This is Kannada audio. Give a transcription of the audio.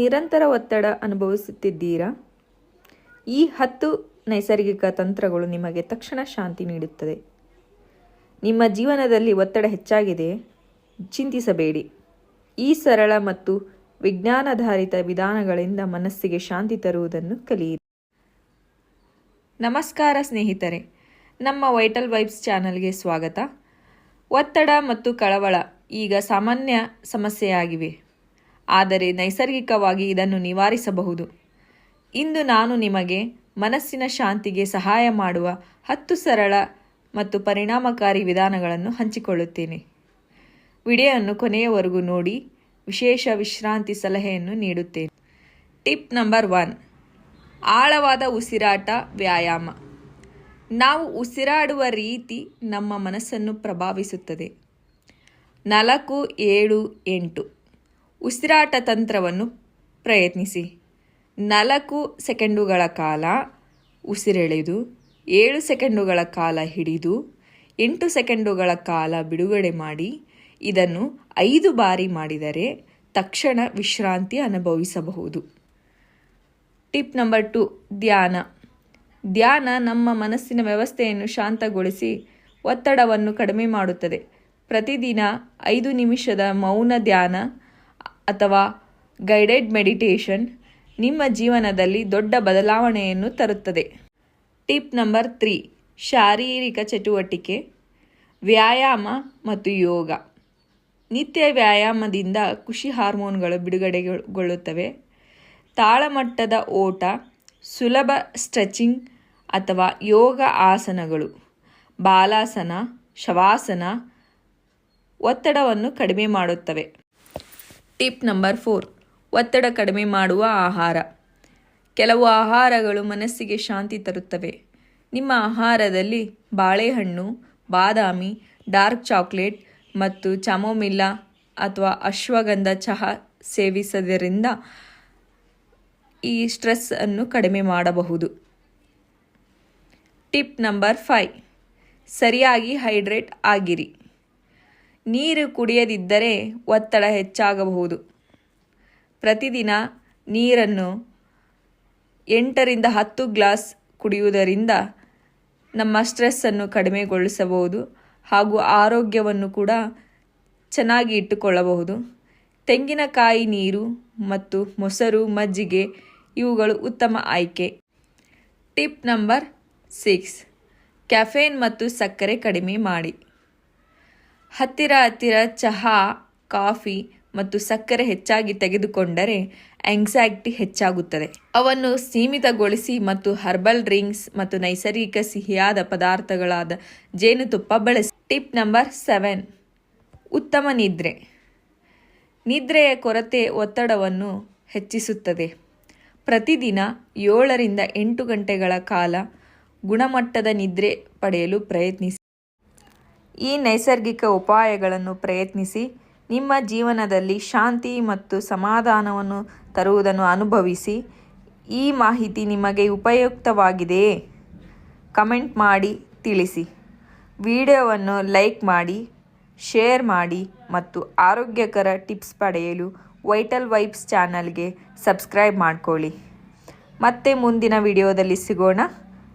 ನಿರಂತರ ಒತ್ತಡ ಅನುಭವಿಸುತ್ತಿದ್ದೀರಾ? ಈ ಹತ್ತು ನೈಸರ್ಗಿಕ ತಂತ್ರಗಳು ನಿಮಗೆ ತಕ್ಷಣ ಶಾಂತಿ ನೀಡುತ್ತದೆ. ನಿಮ್ಮ ಜೀವನದಲ್ಲಿ ಒತ್ತಡ ಹೆಚ್ಚಾಗಿದೆ. ಚಿಂತಿಸಬೇಡಿ. ಈ ಸರಳ ಮತ್ತು ವಿಜ್ಞಾನಾಧಾರಿತ ವಿಧಾನಗಳಿಂದ ಮನಸ್ಸಿಗೆ ಶಾಂತಿ ತರುವುದನ್ನು ಕಲಿಯಿರಿ. ನಮಸ್ಕಾರ ಸ್ನೇಹಿತರೆ. ನಮ್ಮ ವೈಟಲ್ ವೈಬ್ಸ್ ಚಾನಲ್ಗೆ ಸ್ವಾಗತ. ಒತ್ತಡ ಮತ್ತು ಕಳವಳ ಈಗ ಸಾಮಾನ್ಯ ಸಮಸ್ಯೆಯಾಗಿವೆ. ಆದರೆ ನೈಸರ್ಗಿಕವಾಗಿ ಇದನ್ನು ನಿವಾರಿಸಬಹುದು. ಇಂದು ನಾನು ನಿಮಗೆ ಮನಸ್ಸಿನ ಶಾಂತಿಗೆ ಸಹಾಯ ಮಾಡುವ ಹತ್ತು ಸರಳ ಮತ್ತು ಪರಿಣಾಮಕಾರಿ ವಿಧಾನಗಳನ್ನು ಹಂಚಿಕೊಳ್ಳುತ್ತೇನೆ. ವಿಡಿಯೋವನ್ನು ಕೊನೆಯವರೆಗೂ ನೋಡಿ, ವಿಶೇಷ ವಿಶ್ರಾಂತಿ ಸಲಹೆಯನ್ನು ನೀಡುತ್ತೇನೆ. ಟಿಪ್ ನಂಬರ್ ಒನ್, ಆಳವಾದ ಉಸಿರಾಟ ವ್ಯಾಯಾಮ. ನಾವು ಉಸಿರಾಡುವ ರೀತಿ ನಮ್ಮ ಮನಸ್ಸನ್ನು ಪ್ರಭಾವಿಸುತ್ತದೆ. ನಾಲ್ಕು, ಏಳು, ಎಂಟು. ಉಸಿರಾಟ ತಂತ್ರವನ್ನು ಪ್ರಯತ್ನಿಸಿ. ನಾಲ್ಕು ಸೆಕೆಂಡುಗಳ ಕಾಲ ಉಸಿರೆಳೆದು, ಏಳು ಸೆಕೆಂಡುಗಳ ಕಾಲ ಹಿಡಿದು, ಎಂಟು ಸೆಕೆಂಡುಗಳ ಕಾಲ ಬಿಡುಗಡೆ ಮಾಡಿ, ಇದನ್ನು ಐದು ಬಾರಿ ಮಾಡಿದರೆ ತಕ್ಷಣ ವಿಶ್ರಾಂತಿ ಅನುಭವಿಸಬಹುದು. ಟಿಪ್ ನಂಬರ್ ಟು, ಧ್ಯಾನ. ಧ್ಯಾನ ನಮ್ಮ ಮನಸ್ಸಿನ ವ್ಯವಸ್ಥೆಯನ್ನು ಶಾಂತಗೊಳಿಸಿ ಒತ್ತಡವನ್ನು ಕಡಿಮೆ ಮಾಡುತ್ತದೆ. ಪ್ರತಿದಿನ ಐದು ನಿಮಿಷದ ಮೌನ ಧ್ಯಾನ ಅಥವಾ ಗೈಡೆಡ್ ಮೆಡಿಟೇಷನ್ ನಿಮ್ಮ ಜೀವನದಲ್ಲಿ ದೊಡ್ಡ ಬದಲಾವಣೆಯನ್ನು ತರುತ್ತದೆ. ಟಿಪ್ ನಂಬರ್ ತ್ರೀ ಶಾರೀರಿಕ ಚಟುವಟಿಕೆ, ವ್ಯಾಯಾಮ ಮತ್ತು ಯೋಗ. ನಿತ್ಯ ವ್ಯಾಯಾಮದಿಂದ ಖುಷಿ ಹಾರ್ಮೋನ್ಗಳು ಬಿಡುಗಡೆಗೊಳ್ಳುತ್ತವೆ. ತಾಳಮಟ್ಟದ ಓಟ, ಸುಲಭ ಸ್ಟ್ರೆಚಿಂಗ್ ಅಥವಾ ಯೋಗ ಆಸನಗಳು, ಬಾಲಾಸನ, ಶವಾಸನ ಒತ್ತಡವನ್ನು ಕಡಿಮೆ ಮಾಡುತ್ತವೆ. ಟಿಪ್ ನಂಬರ್ ಫೋರ್, ಒತ್ತಡ ಕಡಿಮೆ ಮಾಡುವ ಆಹಾರ. ಕೆಲವು ಆಹಾರಗಳು ಮನಸ್ಸಿಗೆ ಶಾಂತಿ ತರುತ್ತವೆ. ನಿಮ್ಮ ಆಹಾರದಲ್ಲಿ ಬಾಳೆಹಣ್ಣು, ಬಾದಾಮಿ, ಡಾರ್ಕ್ ಚಾಕ್ಲೇಟ್ ಮತ್ತು ಚಮೋಮಿಲ್ಲ ಅಥವಾ ಅಶ್ವಗಂಧ ಚಹಾ ಸೇವಿಸೋದರಿಂದ ಈ ಸ್ಟ್ರೆಸ್ ಅನ್ನು ಕಡಿಮೆ ಮಾಡಬಹುದು. ಟಿಪ್ ನಂಬರ್ ಫೈ ಸರಿಯಾಗಿ ಹೈಡ್ರೇಟ್ ಆಗಿರಿ. ನೀರು ಕುಡಿಯದಿದ್ದರೆ ಒತ್ತಡ ಹೆಚ್ಚಾಗಬಹುದು. ಪ್ರತಿದಿನ ನೀರನ್ನು ಎಂಟರಿಂದ ಹತ್ತು ಗ್ಲಾಸ್ ಕುಡಿಯುವುದರಿಂದ ನಮ್ಮ ಸ್ಟ್ರೆಸ್ಸನ್ನು ಕಡಿಮೆಗೊಳಿಸಬಹುದು ಹಾಗೂ ಆರೋಗ್ಯವನ್ನು ಕೂಡ ಚೆನ್ನಾಗಿ ಇಟ್ಟುಕೊಳ್ಳಬಹುದು. ತೆಂಗಿನಕಾಯಿ ನೀರು ಮತ್ತು ಮೊಸರು, ಮಜ್ಜಿಗೆ ಇವುಗಳು ಉತ್ತಮ ಆಯ್ಕೆ. Tip number six. ಕ್ಯಾಫೇನ್ ಮತ್ತು ಸಕ್ಕರೆ ಕಡಿಮೆ ಮಾಡಿ. ಹತ್ತಿರ ಹತ್ತಿರ ಚಹಾ, ಕಾಫಿ ಮತ್ತು ಸಕ್ಕರೆ ಹೆಚ್ಚಾಗಿ ತೆಗೆದುಕೊಂಡರೆ ಆಂಗ್ಸೈಟಿ ಹೆಚ್ಚಾಗುತ್ತದೆ. ಅವನ್ನು ಸೀಮಿತಗೊಳಿಸಿ ಮತ್ತು ಹರ್ಬಲ್ ಡ್ರಿಂಕ್ಸ್ ಮತ್ತು ನೈಸರ್ಗಿಕ ಸಿಹಿಯಾದ ಪದಾರ್ಥಗಳಾದ ಜೇನುತುಪ್ಪ ಬಳಸಿ. ಟಿಪ್ ನಂಬರ್ ಸೆವೆನ್ ಉತ್ತಮ ನಿದ್ರೆ. ನಿದ್ರೆಯ ಕೊರತೆ ಒತ್ತಡವನ್ನು ಹೆಚ್ಚಿಸುತ್ತದೆ. ಪ್ರತಿದಿನ ಏಳರಿಂದ ಎಂಟು ಗಂಟೆಗಳ ಕಾಲ ಗುಣಮಟ್ಟದ ನಿದ್ರೆ ಪಡೆಯಲು ಪ್ರಯತ್ನಿಸಿ. ಈ ನೈಸರ್ಗಿಕ ಉಪಾಯಗಳನ್ನು ಪ್ರಯತ್ನಿಸಿ ನಿಮ್ಮ ಜೀವನದಲ್ಲಿ ಶಾಂತಿ ಮತ್ತು ಸಮಾಧಾನವನ್ನು ತರುವುದನ್ನು ಅನುಭವಿಸಿ. ಈ ಮಾಹಿತಿ ನಿಮಗೆ ಉಪಯುಕ್ತವಾಗಿದೆಯೇ ಕಮೆಂಟ್ ಮಾಡಿ, ತಿಳಿಸಿ. ವಿಡಿಯೋವನ್ನು ಲೈಕ್ ಮಾಡಿ, ಶೇರ್ ಮಾಡಿ ಮತ್ತು ಆರೋಗ್ಯಕರ ಟಿಪ್ಸ್ ಪಡೆಯಲು ವೈಟಲ್ ವೈಬ್ಸ್ ಚಾನಲ್ಗೆ ಸಬ್ಸ್ಕ್ರೈಬ್ ಮಾಡ್ಕೊಳ್ಳಿ. ಮತ್ತೆ ಮುಂದಿನ ವಿಡಿಯೋದಲ್ಲಿ ಸಿಗೋಣ.